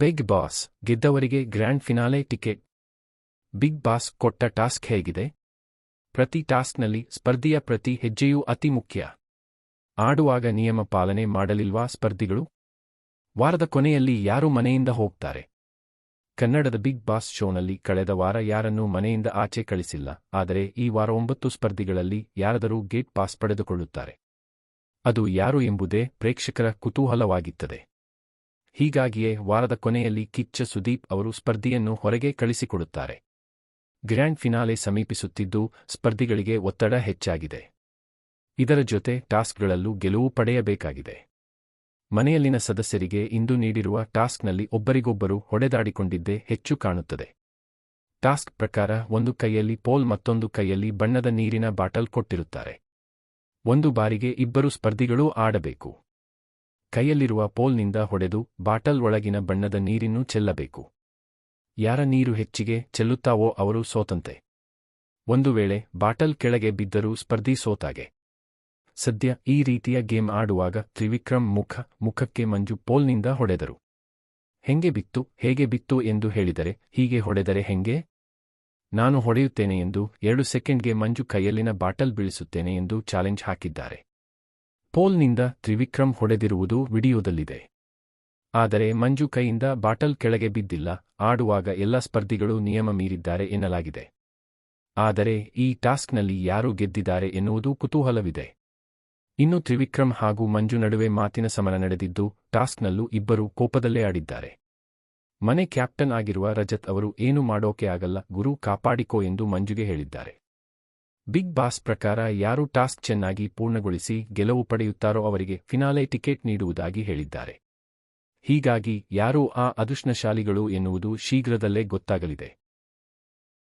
Big Boss ಗೆದ್ದವರಿಗೆ grand finale ticket Big Boss ಕೊಟ್ಟ task ಹೇಗಿದೆ? ಪ್ರತಿ ಟಾಸ್ಕ್ನಲ್ಲಿ ಸ್ಪರ್ಧಿಯ ಪ್ರತಿ ಹೆಜ್ಜೆಯೂ ಅತಿ ಮುಖ್ಯ. ಆಡುವಾಗ ನಿಯಮ ಪಾಲನೆ ಮಾಡಲಿಲ್ವಾ ಸ್ಪರ್ಧಿಗಳು? ವಾರದ ಕೊನೆಯಲ್ಲಿ ಯಾರು ಮನೆಯಿಂದ ಹೋಗ್ತಾರೆ? ಕನ್ನಡದ ಬಿಗ್ ಬಾಸ್ ಶೋನಲ್ಲಿ ಕಳೆದ ವಾರ ಯಾರನ್ನೂ ಮನೆಯಿಂದ ಆಚೆ ಕಳಿಸಿಲ್ಲ, ಆದರೆ ಈ ವಾರ ಒಂಬತ್ತು ಸ್ಪರ್ಧಿಗಳಲ್ಲಿ ಯಾರಾದರೂ ಗೇಟ್ ಪಾಸ್ ಪಡೆದುಕೊಳ್ಳುತ್ತಾರೆ. ಅದು ಯಾರು ಎಂಬುದೇ ಪ್ರೇಕ್ಷಕರ ಕುತೂಹಲವಾಗಿತ್ತದೆ. ಹೀಗಾಗಿಯೇ ವಾರದ ಕೊನೆಯಲ್ಲಿ ಕಿಚ್ಚ ಸುದೀಪ್ ಅವರು ಸ್ಪರ್ಧಿಯನ್ನು ಹೊರಗೆ ಕಳಿಸಿಕೊಡುತ್ತಾರೆ. ಗ್ರ್ಯಾಂಡ್ ಫಿನಾಲೆ ಸಮೀಪಿಸುತ್ತಿದ್ದು ಸ್ಪರ್ಧಿಗಳಿಗೆ ಒತ್ತಡ ಹೆಚ್ಚಾಗಿದೆ. ಇದರ ಜೊತೆ ಟಾಸ್ಕ್ಗಳಲ್ಲೂ ಗೆಲುವು ಪಡೆಯಬೇಕಾಗಿದೆ. ಮನೆಯಲ್ಲಿನ ಸದಸ್ಯರಿಗೆ ಇಂದು ನೀಡಿರುವ ಟಾಸ್ಕ್ನಲ್ಲಿ ಒಬ್ಬರಿಗೊಬ್ಬರು ಹೊಡೆದಾಡಿಕೊಂಡಿದ್ದೇ ಹೆಚ್ಚು ಕಾಣುತ್ತದೆ. ಟಾಸ್ಕ್ ಪ್ರಕಾರ ಒಂದು ಕೈಯಲ್ಲಿ ಪೋಲ್ ಮತ್ತೊಂದು ಕೈಯಲ್ಲಿ ಬಣ್ಣದ ನೀರಿನ ಬಾಟಲ್ ಕೊಟ್ಟಿರುತ್ತಾರೆ. ಒಂದು ಬಾರಿಗೆ ಇಬ್ಬರು ಸ್ಪರ್ಧಿಗಳೂ ಆಡಬೇಕು. ಕೈಯಲ್ಲಿರುವ ಪೋಲ್ನಿಂದ ಹೊಡೆದು ಬಾಟಲ್ ಒಳಗಿನ ಬಣ್ಣದ ನೀರಿನ್ನು ಚೆಲ್ಲಬೇಕು. ಯಾರ ನೀರು ಹೆಚ್ಚಿಗೆ ಚೆಲ್ಲುತ್ತಾವೋ ಅವರು ಸೋತಂತೆ. ಒಂದು ವೇಳೆ ಬಾಟಲ್ ಕೆಳಗೆ ಬಿದ್ದರೂ ಸ್ಪರ್ಧಿ ಸೋತಾಗೆ. ಸದ್ಯ ಈ ರೀತಿಯ ಗೇಮ್ ಆಡುವಾಗ ತ್ರಿವಿಕ್ರಮ್ ಮುಖ, ಮುಖಕ್ಕೆ ಮಂಜು ಪೋಲ್ನಿಂದ ಹೊಡೆದರು. ಹೆಂಗೆ ಬಿತ್ತು, ಹೇಗೆ ಬಿತ್ತು ಎಂದು ಹೇಳಿದರೆ, ಹೀಗೆ ಹೊಡೆದರೆ ಹೆಂಗೆ? ನಾನು ಹೊಡೆಯುತ್ತೇನೆ ಎಂದು ಎರಡು ಸೆಕೆಂಡ್ಗೆ ಮಂಜು ಕೈಯಲ್ಲಿನ ಬಾಟಲ್ ಬೀಳಿಸುತ್ತೇನೆ ಎಂದು ಚಾಲೆಂಜ್ ಹಾಕಿದ್ದಾರೆ. ಪೋಲ್ನಿಂದ ತ್ರಿವಿಕ್ರಮ್ ಹೊಡೆದಿರುವುದು ವಿಡಿಯೋದಲ್ಲಿದೆ. ಆದರೆ ಮಂಜು ಕೈಯಿಂದ ಬಾಟಲ್ ಕೆಳಗೆ ಬಿದ್ದಿಲ್ಲ, ಆಡುವಾಗ ಎಲ್ಲ ಸ್ಪರ್ಧಿಗಳು ನಿಯಮ ಮೀರಿದ್ದಾರೆ ಎನ್ನಲಾಗಿದೆ. ಆದರೆ ಈ ಟಾಸ್ಕ್ನಲ್ಲಿ ಯಾರು ಗೆದ್ದಿದ್ದಾರೆ ಎನ್ನುವುದು ಕುತೂಹಲವಿದೆ. ಇನ್ನು ತ್ರಿವಿಕ್ರಮ್ ಹಾಗೂ ಮಂಜು ನಡುವೆ ಮಾತಿನ ಸಮರ ನಡೆದಿದ್ದು, ಟಾಸ್ಕ್ನಲ್ಲೂ ಇಬ್ಬರೂ ಕೋಪದಲ್ಲೇ ಆಡಿದ್ದಾರೆ. ಮನೆ ಕ್ಯಾಪ್ಟನ್ ಆಗಿರುವ ರಜತ್ ಅವರು ಏನು ಮಾಡೋಕೆ ಆಗಲ್ಲ, ಗುರು ಕಾಪಾಡಿಕೋ ಎಂದು ಮಂಜುಗೆ ಹೇಳಿದ್ದಾರೆ. ಬಿಗ್ ಬಾಸ್ ಪ್ರಕಾರ ಯಾರು ಟಾಸ್ಕ್ ಚೆನ್ನಾಗಿ ಪೂರ್ಣಗೊಳಿಸಿ ಗೆಲುವು ಪಡೆಯುತ್ತಾರೋ ಅವರಿಗೆ ಫಿನಾಲೆ ಟಿಕೆಟ್ ನೀಡುವುದಾಗಿ ಹೇಳಿದ್ದಾರೆ. ಹೀಗಾಗಿ ಯಾರು ಆ ಅದೃಷ್ಟಶಾಲಿಗಳು ಎನ್ನುವುದು ಶೀಘ್ರದಲ್ಲೇ ಗೊತ್ತಾಗಲಿದೆ.